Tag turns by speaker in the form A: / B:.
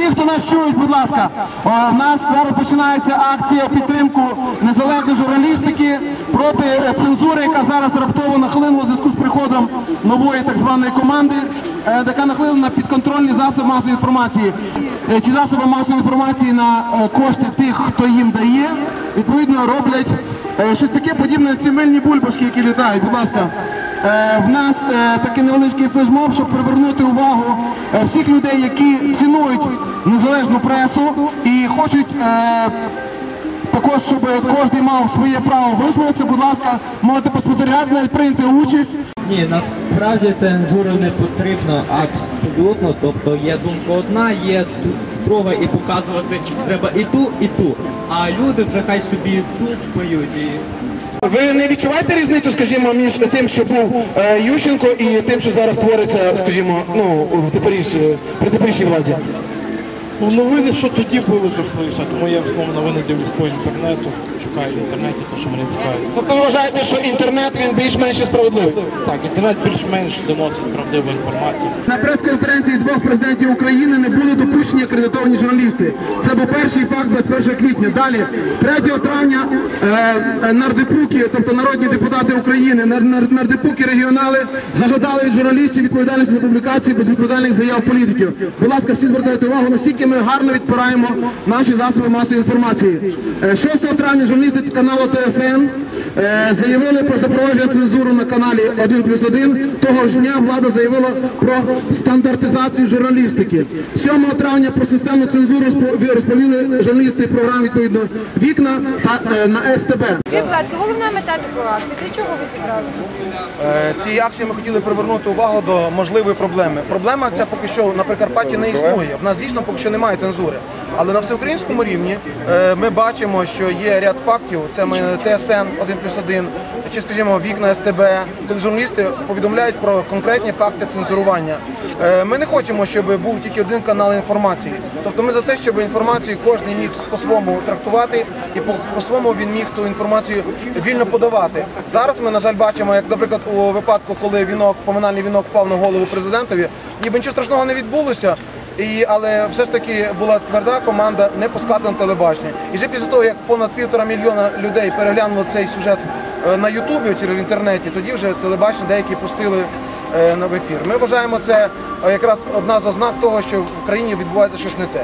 A: Всі, хто нас чують, будь ласка, в нас зараз починається акція підтримку незалежної журналістики проти е, цензури, яка зараз раптово нахлинула в зв'язку з приходом нової так званої команди, е, яка нахлинула на підконтрольні засоби масової інформації. Е, Ці засоби масової інформації на кошти тих, хто їм дає, відповідно роблять щось таке подібне ці мильні бульбашки, які літають. Будь ласка. Е, В нас е, такий невеличкий флешмоб, щоб привернути увагу е, всіх людей, які цінують незалежну пресу і хочуть також, щоб кожен мав своє право висловитися. Будь ласка, можете поспостерігати, навіть прийняти участь.
B: Ні, насправді цензура не потрібно абсолютно. Тобто є думка одна, є друга, і показувати треба і ту, і ту. А люди вже хай собі думають і.
A: Ви не відчуваєте різницю, скажімо, між тим, що був е, Ющенко, і тим, що зараз твориться, скажімо, ну в теперішній при теперішній владі?
C: Ну, новини, що тоді були жахливі, тому я в новини дивлюсь по інтернету, шукаю в інтернеті, все, що мене цікавить.
A: Тобто ви вважаєте, що інтернет він більш-менш справедливий?
C: Так, інтернет більш-менш доносить правдиву інформацію.
A: На прес-конференції двох президентів України не були допущені акредитовані журналісти. Це був перший факт 21 квітня. Далі, 3 травня, е, е, нардепуки, тобто народні депутати України, нар- нар- нардепуки регіонали зажадали від журналістів відповідальності за публікації безвідповідальних заяв політиків. Будь ласка, всі звертайте увагу, наскільки ми гарно відпираємо наші засоби масової інформації. Е, 6 травня журналісти каналу ТСН е, заявили про запровадження цензуру на каналі 1 плюс 1. Того ж дня влада заявила про стандартизацію журналістики. 7 травня про системну цензуру розпо- розповіли журналісти програм відповідно вікна та е, на СТБ.
D: Скажіть, будь ласка, головна мета такої акції. Для чого ви зібрали?
E: Е, Цією акцією ми хотіли привернути увагу до можливої проблеми. Проблема ця поки що на Прикарпатті не існує. В нас дійсно поки що немає цензури. Але на всеукраїнському рівні е, ми бачимо, що є ряд фактів. Це ми ТСН 1 плюс 1, чи, скажімо, вікна СТБ, коли журналісти повідомляють про конкретні факти цензурування. Е, Ми не хочемо, щоб був тільки один канал інформації. Тобто ми за те, щоб інформацію кожен міг по-своєму трактувати і по- по-своєму він міг ту інформацію вільно подавати. Зараз ми, на жаль, бачимо, як, наприклад, у випадку, коли вінок, поминальний вінок впав на голову президентові, ніби нічого страшного не відбулося. І, але все ж таки була тверда команда не пускати телебачення. І вже після того, як понад півтора мільйона людей переглянули цей сюжет е, на Ютубі чи в інтернеті, тоді вже телебачення деякі пустили е, в ефір. Ми вважаємо це е, якраз одна з ознак того, що в країні відбувається щось не те.